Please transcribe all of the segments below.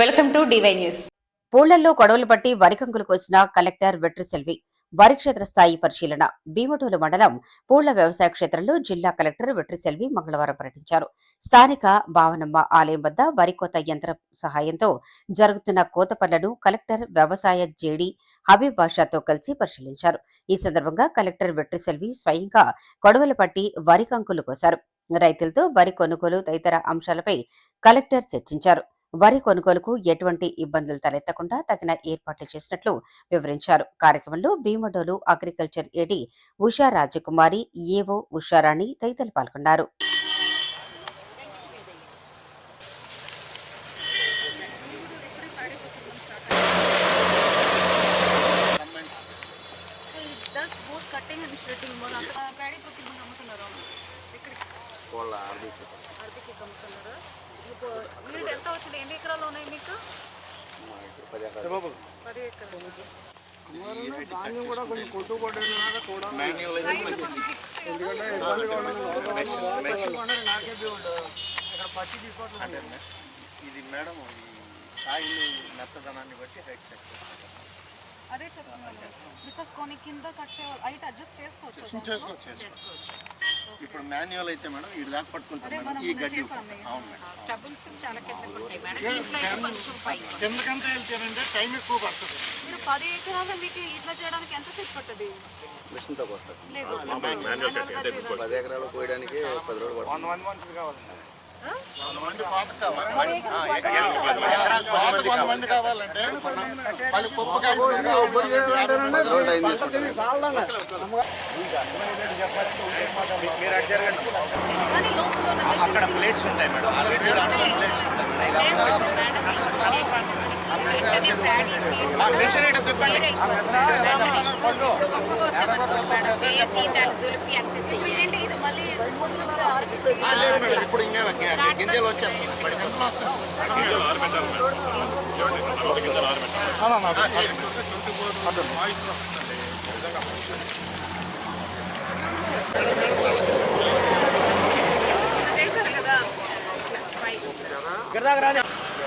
Welcome to DY news. పూళ్ళలో గొడవలు పట్టి వరికంకులు కోసిన కలెక్టర్ వెట్రిసెల్వి వరి క్షేత్ర స్థాయి పరిశీలన భీమటోలు మండలం పూళ్ళ వ్యవసాయ క్షేత్రంలో జిల్లా కలెక్టర్ వెట్రిసెల్వి మంగళవారం పర్యటించారు. స్థానిక భావనమ్మ ఆలయం వద్ద వరి కోత యంత్రం సహాయంతో జరుగుతున్న కోత పనులను కలెక్టర్ వ్యవసాయ జేడీ హబీబ్ బాషాతో కలిసి పరిశీలించారు. ఈ సందర్భంగా కలెక్టర్ వెట్రిసెల్వి స్వయంగా గొడవలు పట్టి వరి కంకులు కోశారు. రైతులతో వరి కొనుగోలు తదితర అంశాలపై కలెక్టర్ చర్చించారు. వరి కొనుగోలుకు ఎటువంటి ఇబ్బందులు తలెత్తకుండా తగిన ఏర్పాట్లు చేసినట్లు వివరించారు. కార్యక్రమంలో Bhimadolu agriculture AD Usha Rajakumari AO Usharani తదితరులు పాల్గొన్నారు. అరబికి అమ్ముతున్నారు మీకు ఈల్డ్ ఎంత వచ్చింది? ఎన్ని ఎకరాలు ఉన్నాయి మీకు? పది ఎకరాలు. ధాన్యం కూడా కొంచెం ఎందుకంటే నాకేది ఉండదు ఇక్కడ పచ్చి తీసుకోవట్లేదు ఇది మేడం ఈ సాయిల్ మెత్తదనాన్ని బట్టి హైట్ సెట్ అదే చెప్తున్నాను బికాస్ కొన్ని కింద కట్ చేయాలి హైట్ అడ్జస్ట్ చేసుకోవచ్చు. చేసుకోవచ్చు ఇప్పుడు మాన్యువల్ అయితే మేడం ఇది దాకా పట్టుకుంటాం ఈ గడ్డి స్టబుల్స్ చాలా కిందకు ఉంటాయి మేడం. దీంట్లో అయితే కొంచెం పై కిందకంతా వెళ్తారంటే టైం ఎక్కువ పడుతుంది. మీరు పది ఎకరాలు మీకు ఇట్లా చేయడానికి ఎంత సేపు పడుతుంది? మిషన్తో చేయాలి. పది ఎకరాలు కోయడానికి పది రోజులు పడుతుంది. కావాలంటే మళ్ళీ పప్పు అక్కడ ప్లేట్స్ ఉంటాయి మేడం. ప్లేట్స్ ఉంటాయి. లేదు మేడం ఇప్పుడు ఇంకా గింజలు వచ్చేస్తాయి మరి కదా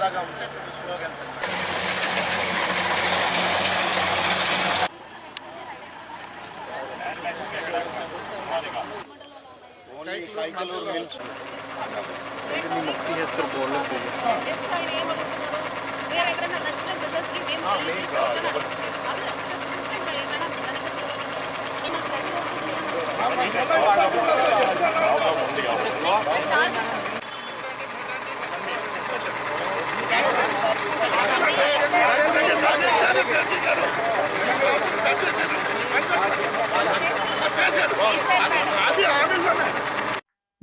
దీన్ని కొద్దిగా ఆరబెట్టేస్తాం ఇలాగా ఉంటే కొంచెం స్లోగా వెళ్తాం కైకలూరు మిల్స్ నెక్స్ట్ ఆయన